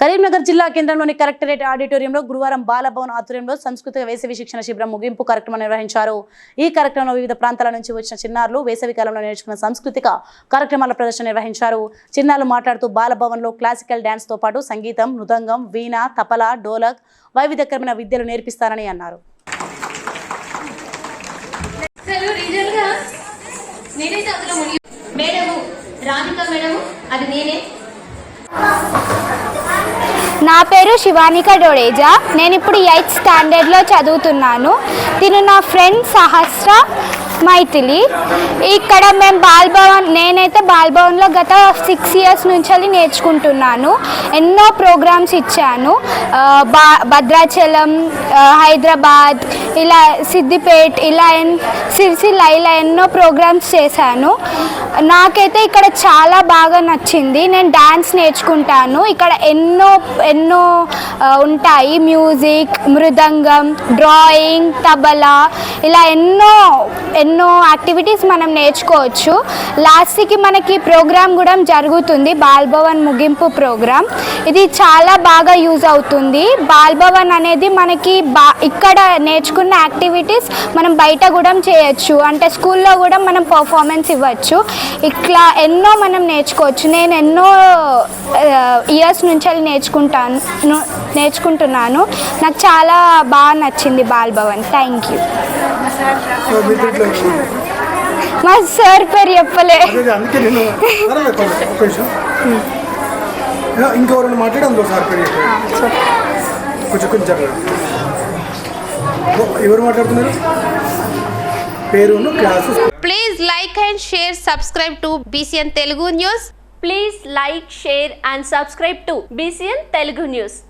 కరీంనగర్ జిల్లా కేంద్రంలోని కలెక్టరేట్ ఆడిటోరియంలో గురువారం బాలభవన్ ఆధ్వర్యంలో సంస్కృతిక వేసవి శిక్షణ శిబిరం ముగింపు కార్యక్రమం నిర్వహించారు. ఈ కార్యక్రమంలో వివిధ ప్రాంతాల నుంచి వచ్చిన చిన్నారులు వేసవి కాలంలో నేర్చుకున్న సాంస్కృతిక కార్యక్రమాల ప్రదర్శన నిర్వహించారు. చిన్నారులు మాట్లాడుతూ బాలభవన్లో క్లాసికల్ డ్యాన్స్తో పాటు సంగీతం మృదంగం వీణ తపల డోలక్ వైవిధ్యకరమైన విద్యలు నేర్పిస్తారని అన్నారు. మేడము రాధిక మేడము అది నేనే. నా పేరు శివానిక డోడేజా నేను ఇప్పుడు ఎయిత్ స్టాండర్డ్లో చదువుతున్నాను. తిను నా ఫ్రెండ్ సహస్ర మైథిలి. ఇక్కడ మేము బాల్భవన్ నేనైతే బాల్భవన్లో గత సిక్స్ ఇయర్స్ నుంచి నేర్చుకుంటున్నాను. ఎన్నో ప్రోగ్రామ్స్ ఇచ్చాను. బా భద్రాచలం హైదరాబాద్ ఇలా సిద్దిపేట్ ఇలా సిరిసిల్ల ఇలా ఎన్నో ప్రోగ్రామ్స్ చేశాను. నాకైతే ఇక్కడ చాలా బాగా నచ్చింది. నేను డ్యాన్స్ నేర్చుకుంటాను. ఇక్కడ ఎన్నో ఎన్నో ఉంటాయి. మ్యూజిక్ మృదంగం డ్రాయింగ్ తబలా ఇలా ఎన్నో ఎన్నో ఎన్నో యాక్టివిటీస్ మనం నేర్చుకోవచ్చు. లాస్ట్కి మనకి ప్రోగ్రామ్ కూడా జరుగుతుంది. బాల్భవన్ ముగింపు ప్రోగ్రామ్. ఇది చాలా బాగా యూజ్ అవుతుంది. బాల్భవన్ అనేది మనకి బా ఇక్కడ నేర్చుకున్న యాక్టివిటీస్ మనం బయట కూడా చేయొచ్చు. అంటే స్కూల్లో కూడా మనం పర్ఫార్మెన్స్ ఇవ్వచ్చు. ఇట్లా ఎన్నో మనం నేర్చుకోవచ్చు. నేను ఎన్నో ఇయర్స్ నుంచి నేర్చుకుంటాను నేర్చుకుంటున్నాను. నాకు చాలా బాగా నచ్చింది బాల్భవన్. Thank you. మా సార్ పేరు చెప్పలే. అదే అందుకే నేను సరే ఒక ఒక నిమిషం. ఇంకెవరైనా మాట్లాడి అందులో సార్ పేరు. కొంచెం కొంచెం ఎవరు మాట్లాడుతున్నారు? పేరును class Please like and share, subscribe to BCN Telugu News. Please like share and subscribe to BCN Telugu news